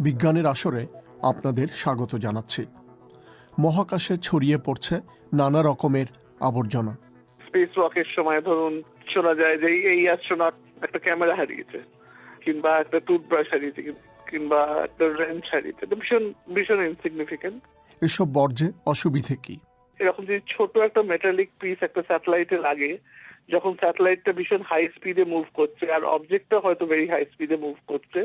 বিজ্ঞানের আসরে আপনাদের স্বাগত জানাচ্ছি। মহাকাশে ছড়িয়ে পড়ছে নানা রকমের আবর্জনা। স্পেস ওয়াকের সময় ধরুন শোনা যায় যে এই অ্যাস্ট্রোনট একটা ক্যামেরা হারিয়েছে কিংবা একটা টুথব্রাশ হারিয়েছে কিংবা একটা রেঞ্চ হারিয়েছে। ভীষণ ভীষণ ইনসিগনিফিকেন্ট এসব বর্জ্যে অসুবিধে কি? এরকম যদি ছোট একটা মেটালিক পিস একটা স্যাটেলাইটে লাগে যখন স্যাটেলাইটটা ভীষণ হাই স্পিডে মুভ করছে আর অবজেক্টটা হয়তো ভেরি হাই স্পিডে মুভ করছে,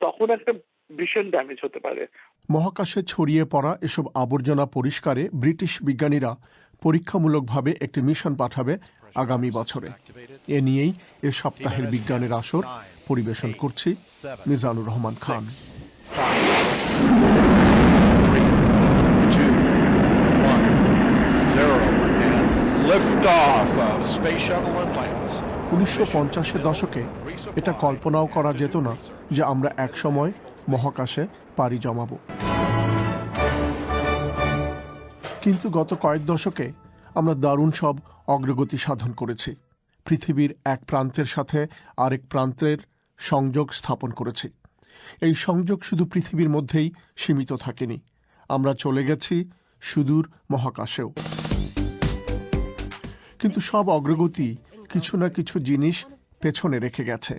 তখন একটা ভীষণ ড্যামেজ হতে পারে। মহাকাশে ছড়িয়ে পড়া এসব আবর্জনা পরিষ্কারে ব্রিটিশ বিজ্ঞানীরা পরীক্ষামূলকভাবে একটি মিশন পাঠাবে আগামী বছরে। এ নিয়েই এ সপ্তাহের বিজ্ঞানের আসর পরিবেশন করছি Mizanur Rahman Khan Liftoff of Space Shuttle Atlantis. উনিশশো পঞ্চাশের দশকে এটা কল্পনাও করা যেত না যে আমরা একসময় মহাকাশে পাড়ি জমাবো। কিন্তু গত কয়েক দশকে আমরা দারুণ সব অগ্রগতি সাধন করেছি। পৃথিবীর এক প্রান্তের সাথে আরেক প্রান্তের সংযোগ স্থাপন করেছি। এই সংযোগ শুধু পৃথিবীর মধ্যেই সীমিত থাকেনি। আমরা চলে গেছি সুদূর মহাকাশেও। কিন্তু সব অগ্রগতি কিছু না কিছু জিনিস পেছনে রেখে গেছে।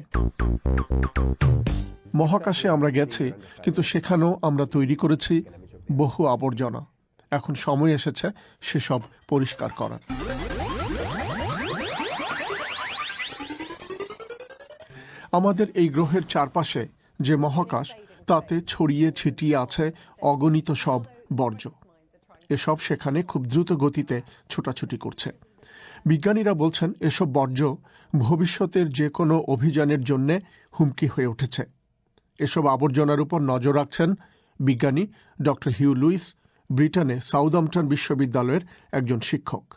মহাকাশে আমরা গেছি, কিন্তু সেখানেও আমরা তৈরি করেছি বহু আবর্জনা। এখন সময় এসেছে সেসব পরিষ্কার করার। আমাদের এই গ্রহের চারপাশে যে মহাকাশ, তাতে ছড়িয়ে ছিটিয়ে আছে অগণিত সব বর্জ্য। এসব সেখানে খুব দ্রুত গতিতে ছোটাছুটি করছে। বিজ্ঞানীরা বলছেন এসব বর্জ্য ভবিষ্যতের যে কোনো অভিযানের জন্যে হুমকি হয়ে উঠেছে। এসব আবর্জনার উপর নজর রাখছেন বিজ্ঞানী ডক্টর হিউ লুইস ব্রিটেনে সাউদাম্পটন বিশ্ববিদ্যালয়ের একজন শিক্ষক.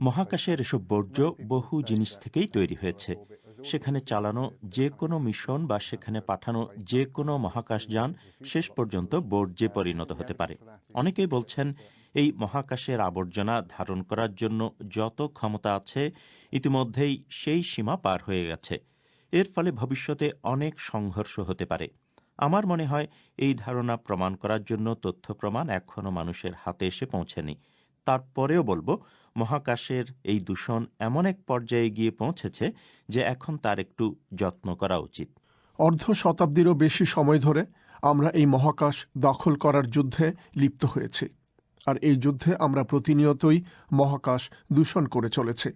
মহাকাশের এসব বর্জ্য বহু জিনিস থেকেই তৈরি হয়েছে। সেখানে চালানো যে কোনো মিশন বা সেখানে পাঠানো যে কোনো মহাকাশযান শেষ পর্যন্ত বর্জ্যে পরিণত হতে পারে। অনেকেই বলছেন, এই মহাকাশের আবর্জনা ধারণ করার জন্য যত ক্ষমতা আছে, ইতিমধ্যেই সেই সীমা পার হয়ে গেছে। এর ফলে ভবিষ্যতে অনেক সংঘর্ষ হতে পারে। আমার মনে হয়, এই ধারণা প্রমাণ করার জন্য তথ্য প্রমাণ এখনও মানুষের হাতে এসে পৌঁছেনি। তারপরেও বলব, মহাকাশের এই দূষণ এমন এক পর্যায়ে গিয়ে পৌঁছেছে যে এখন তার একটু যত্ন করা উচিত। অর্ধ শতাব্দীরও বেশি সময় ধরে আমরা এই মহাকাশ দখল করার যুদ্ধে লিপ্ত হয়েছি। আর এই যুদ্ধে আমরা প্রতিনিয়তই মহাকাশ দূষণ করে চলেছি।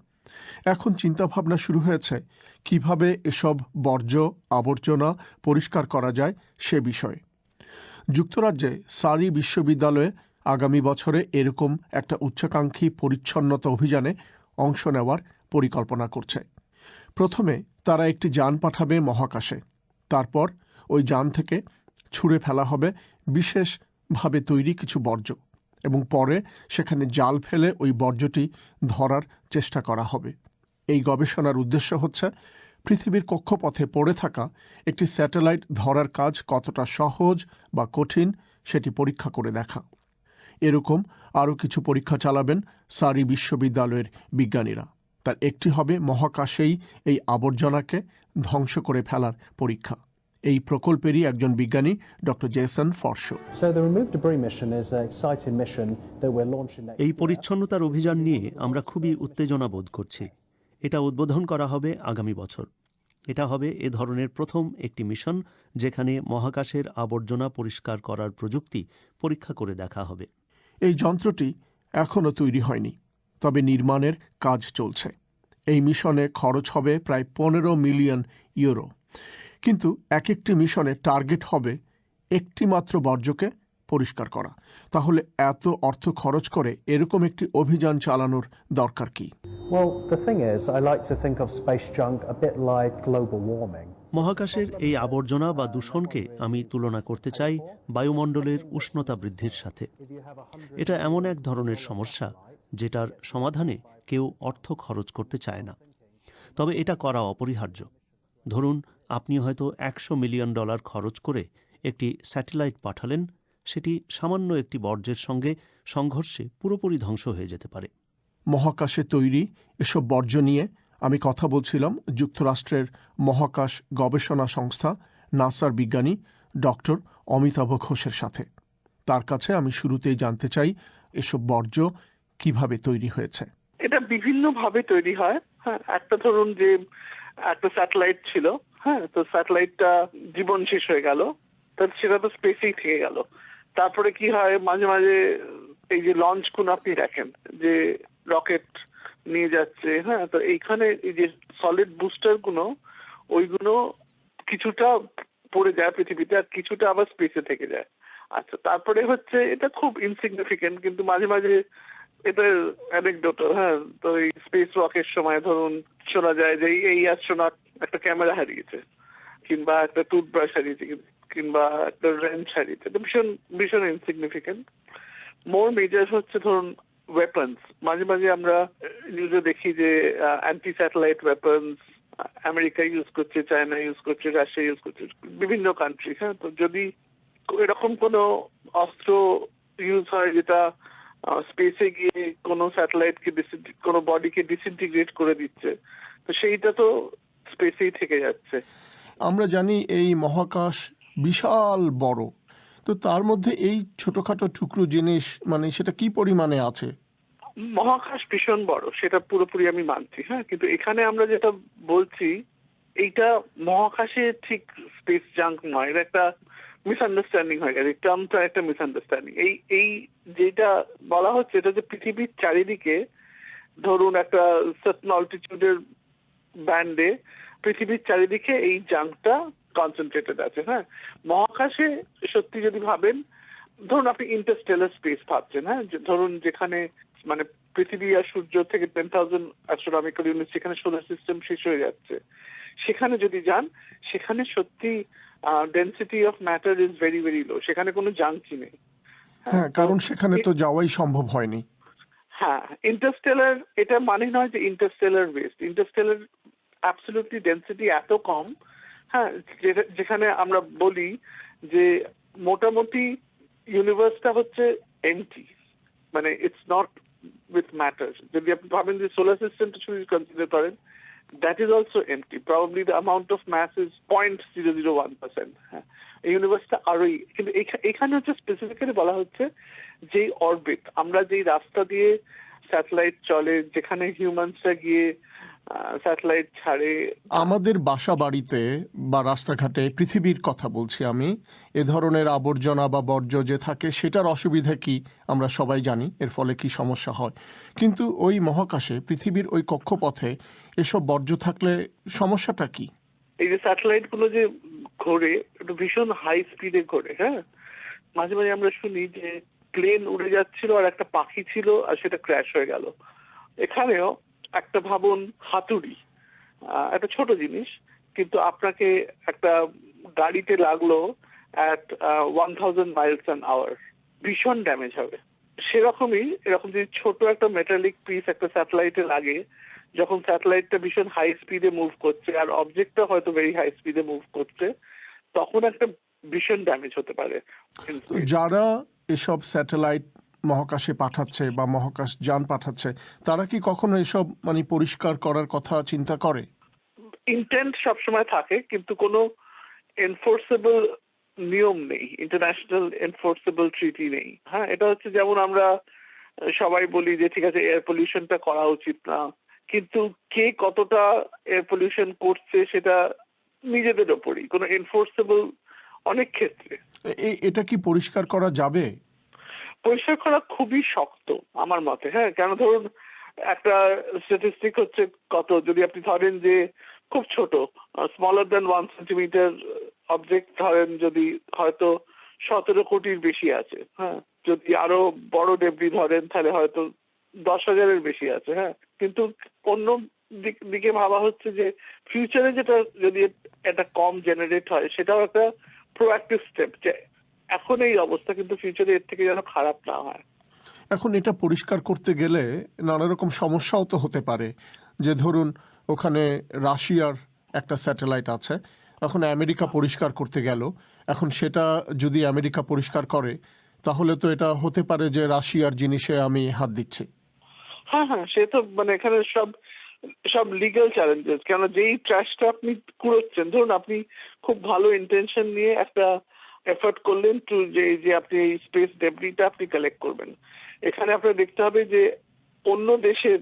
এখন চিন্তাভাবনা শুরু হয়েছে কীভাবে এসব বর্জ্য, আবর্জনা পরিষ্কার করা যায় সে বিষয়ে। যুক্তরাজ্যে সারি বিশ্ববিদ্যালয়ে আগামী বছরে এরকম একটা উচ্চাকাঙ্ক্ষী পরিচ্ছন্নতা অভিযানে অংশ নেওয়ার পরিকল্পনা করছে। প্রথমে তারা একটি যান পাঠাবে মহাকাশে। তারপর ওই যান থেকে ছুঁড়ে ফেলা হবে বিশেষভাবে তৈরি কিছু বর্জ্য এবং পরে সেখানে জাল ফেলে ওই বর্জ্যটি ধরার চেষ্টা করা হবে। এই গবেষণার উদ্দেশ্য হচ্ছে পৃথিবীর কক্ষপথে পড়ে থাকা একটি স্যাটেলাইট ধরার কাজ কতটা সহজ বা কঠিন সেটি পরীক্ষা করে দেখা। এরকম আরও কিছু পরীক্ষা চালাবেন সারি বিশ্ববিদ্যালয়ের বিজ্ঞানীরা। তার একটি হবে মহাকাশেই এই আবর্জনাকে ধ্বংস করে ফেলার পরীক্ষা। এই প্রকল্পেরই একজন বিজ্ঞানী ডক্টর জেসন ফর্শো এই পরিচ্ছন্নতার অভিযান নিয়ে আমরা খুবই উত্তেজনা বোধ করছি। এটা উদ্বোধন করা হবে আগামী বছর। এটা হবে এ ধরনের প্রথম একটি মিশন যেখানে মহাকাশের আবর্জনা পরিষ্কার করার প্রযুক্তি পরীক্ষা করে দেখা হবে। এই যন্ত্রটি এখনও তৈরি হয়নি তবে নির্মাণের কাজ চলছে। এই মিশনে খরচ হবে প্রায় পনেরো মিলিয়ন ইউরো। কিন্তু এক একটি মিশনে টার্গেট হবে একটি মাত্র বর্জ্যকে পরিষ্কার করা। তাহলে এত অর্থ খরচ করে এরকম একটি অভিযান চালানোর দরকার কি? Well, the thing is, I like to think of space junk a bit like global warming. মহাকাশের এই আবর্জনা বা দূষণকে আমি তুলনা করতে চাই বায়ুমণ্ডলের উষ্ণতা বৃদ্ধির সাথে। এটা এমন এক ধরনের সমস্যা যেটার সমাধানে কেউ অর্থ খরচ করতে চায় না। তবে এটা করা অপরিহার্য। ধরুন, আপনি হয়তো একশো মিলিয়ন ডলার খরচ করে একটি স্যাটেলাইট পাঠালেন, সেটি সামান্য একটি বর্জ্যের সঙ্গে সংঘর্ষে পুরোপুরি ধ্বংস হয়ে যেতে পারে। মহাকাশে তৈরি এসব বর্জ্য নিয়ে আমি কথা বলছিলাম যুক্তরাষ্ট্রের মহাকাশ গবেষণা সংস্থা নাসার বিজ্ঞানী ডক্টর অমিতাভ ঘোষের সাথে। তার কাছে আমি শুরুতেই জানতে চাই এসব বর্জ্য কীভাবে তৈরি হয়েছে। এটা বিভিন্ন ভাবে তৈরি হয়। হ্যাঁ একটা ধরুন যে একটা স্যাটেলাইট ছিল। হ্যাঁ তো স্যাটেলাইটটা জীবন শেষ হয়ে গেল। সেটা তো স্পেসেই থেকে গেল। তারপরে কি হয়, মাঝে মাঝে এই যে লঞ্চ কোন আপনি দেখেন, যে রকেট নিয়ে যাচ্ছে হ্যাঁ? তো এইখানে এই যে সলিড বুস্টারগুলো, ওইগুলো কিছুটা পড়ে যায় পৃথিবীতে আর কিছুটা আবার স্পেসে থেকে যায়। আচ্ছা তারপরে হচ্ছে এটা খুব ইনসিগনিফিকেন্ট কিন্তু মাঝে মাঝে এটা হ্যাঁ? তো এই স্পেস সময় ধরুন শোনা যায় যে এই অ্যাস্ট্রোনট একটা ক্যামেরা হারিয়েছে, কিংবা একটা টুথব্রাশ হারিয়েছে, কিংবা একটা রেঞ্চ হারিয়েছে। ভীষণ ভীষণ ইনসিগনিফিকেন্ট মোর মেজার হচ্ছে ধরুন ওয়েপন্স মাঝে মাঝে আমরা নিউজে দেখি যে anti satellite weapons America use করছে চায়না ইউজ করছে রাশিয়া ইউজ করছে, বিভিন্ন কান্ট্রি হ্যাঁ? তো যদি এরকম কোনো অস্ত্র ইউজ হয় যেটা স্পেসে গিয়ে কোনো স্যাটেলাইটকে কোনো বডিকে ডিসইন্টিগ্রেট করে দিচ্ছে, তো সেইটা তো স্পেসেই থেকে যাচ্ছে। আমরা জানি এই মহাকাশ বিশাল বড়। তো তার মধ্যে এই ছোটখাটো টুকরো জিনিস মানে সেটা কি পরিমাণে আছে? মহাকাশ ভীষণ বড়, সেটা পুরোপুরি আমি মানছি হ্যাঁ? কিন্তু এখানে আমরা যেটা বলছি, এইটা মহাকাশে ঠিক স্পেস জাঙ্ক নয়, এটা একটা মিসআন্ডারস্ট্যান্ডিং হয়ে গেছে টার্মটা একটা মিসআন্ডারস্ট্যান্ডিং এই এই যেটা বলা হচ্ছে, এটা যে পৃথিবীর চারিদিকে, ধরুন একটা সার্টন অল্টিটিউডের ব্যান্ডে পৃথিবীর চারিদিকে এই জাঙ্কটা কনসেন্ট্রেটেড আছে হ্যাঁ? মহাকাশে সত্যি যদি ভাবেন ধরুন আপনি ইন্টারস্টেলার স্পেস ভাবছেন হ্যাঁ? ধরুন যেখানে মানে পৃথিবী আর সূর্য থেকে টেন থাউজেন্ড অ্যাস্ট্রোনমিক্যাল ইউনিট যেখানে সোলার সিস্টেম শেষ হয়ে যাচ্ছে সেখানে যদি যান সেখানে সত্যি density of matter is very very low সেখানে কোনো জাঙ্কই নেই। হ্যাঁ? কারণ সেখানে তো যাওয়াই সম্ভব হয়নি। হ্যাঁ ইন্টারস্টেলার এটা মানে নয় যে interstellar waste interstellar absolutely density এত কম হ্যাঁ যেখানে আমরা বলি যে মোটামুটি ইউনিভার্সটা হচ্ছে এমটি মানে ইটস নট উইথ ম্যাটার যদি আপনি ভাবেন যে সোলার সিস্টেমটা যদি কনসিডার করেন that is also empty probably the amount of mass is point zero zero one percent হ্যাঁ। এই ইউনিভার্সটা আরোই, কিন্তু এখা- এখানে হচ্ছে স্পেসিফিক্যালি বলা হচ্ছে যে অরবিট আমরা যেই রাস্তা দিয়ে স্যাটেলাইট চলে, যেখানে হিউম্যানসরা গিয়ে স্যাটেলাইট ছাড়ে। আমাদের বাসা বাড়িতে বা রাস্তাঘাটে পৃথিবীর কথা বলছি আমি এ ধরনের আবর্জনা বা বর্জ্য যে থাকে সেটার অসুবিধা কি আমরা সবাই জানি এর ফলে কি সমস্যা হয়। কিন্তু ওই মহাকাশে পৃথিবীর ওই কক্ষপথে এসব বর্জ্য থাকলে সমস্যাটা কি? এই যে স্যাটেলাইটগুলো যে ঘোরে একটু ভীষণ হাই স্পিডে ঘোরে হ্যাঁ? মাঝে মাঝে আমরা শুনি যে প্লেন উড়ে যাচ্ছিল আর একটা পাখি ছিল আর সেটা ক্র্যাশ হয়ে গেল। এখানেও একটা ভাবুন হাতুড়ি। একটা ছোট জিনিস, কিন্তু আপনাকে একটা গাড়িতে লাগল at one thousand miles an hour ভীষণ ড্যামেজ হবে। সেরকমই এরকম যদি ছোট একটা মেটালিক পিস একটা স্যাটেলাইটে লাগে, যখন স্যাটেলাইটটা ভীষণ হাই স্পিডে মুভ করছে, আর অবজেক্টটা হয়তো ভেরি হাই স্পিডে মুভ করছে, তখন একটা ভীষণ ড্যামেজ হতে পারে। যারা এসব স্যাটেলাইট মহাকাশে পাঠাচ্ছে বা মহাকাশ যান পাঠাচ্ছে তারা কি কখনো এসব মানে পরিষ্কার করার কথা চিন্তা করে? ইন্টেন্ট সবসময় থাকে কিন্তু কোনো এনফোর্সেবল নিয়ম নেই ইন্টারন্যাশনাল এনফোর্সেবল ট্রিটি নেই। হ্যাঁ এটা হচ্ছে যেমন আমরা সবাই বলি যে ঠিক আছে এয়ার পলিউশনটা করা উচিত না। কিন্তু কে কতটা এয়ার পলিউশন করছে সেটা নিজেদের ওপরই কোনো এনফোর্সেবল অনেক ক্ষেত্রে। এটা কি পরিষ্কার করা যাবে? পরিষ্কার করা খুবই শক্ত, আমার মতে। হ্যাঁ কেন ধরুন, একটা স্ট্যাটিস্টিক হচ্ছে কত? যদি আপনি ধরেন যে খুব ছোট smaller than one centimetre object ধরেন যদি হয়তো সতেরো কোটির বেশি আছে হ্যাঁ যদি আরও বড় ডেবরি ধরেন তাহলে হয়তো দশ হাজারের বেশি আছে হ্যাঁ। কিন্তু অন্য দিক ভাবা হচ্ছে যে ফিউচারে যেটা যদি এটা কম জেনারেট হয়, সেটাও একটা প্রোঅ্যাক্টিভ স্টেপ যে এখন এই অবস্থা কিন্তু ফিউচারে এর থেকে যেন খারাপ না হয়। এখন এটা পরিষ্কার করতে গেলে নানা রকম সমস্যাও তো হতে পারে। যে ধরুন ওখানে রাশিয়ার একটা স্যাটেলাইট আছে এখন আমেরিকা পরিষ্কার করতে গেল। এখন সেটা যদি আমেরিকা পরিষ্কার করে তাহলে তো এটা হতে পারে যে রাশিয়ার জিনিসে আমি হাত দিচ্ছি। হ্যাঁ হ্যাঁ সে তো মানে এখানে সব সব লিগাল চ্যালেঞ্জেস কেন যেই ট্র্যাশটা আপনি কুড়োচ্ছেন ধরুন আপনি খুব ভালো ইন্টেনশন নিয়ে একটা এফোর্ট করলেন টু যে যে আপনি এই স্পেস ডেবরিটা আপনি কালেক্ট করবেন। এখানে আপনার দেখতে হবে যে, অন্য দেশের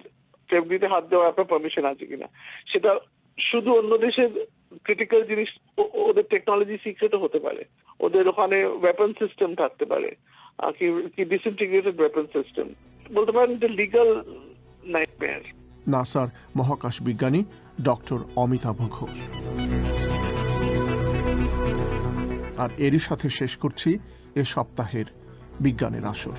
ডেবরিতে হাত দেওয়ার আপনার পারমিশন আছে কিনা। সেটা শুধু অন্য দেশের ক্রিটিক্যাল জিনিস ওদের টেকনোলজি সিক্রেটও হতে পারে। ওদের ওখানে ওয়েপন সিস্টেম থাকতে পারে। কি কি ডিসইন্টিগ্রেটেড ওয়েপন সিস্টেম বলতে পারেন যে লিগাল নাইটমেয়ার নাসার মহাকাশ বিজ্ঞানী ডক্টর অমিতাভ ঘোষ। আর এরই সাথে শেষ করছি এ সপ্তাহের বিজ্ঞানের আসর।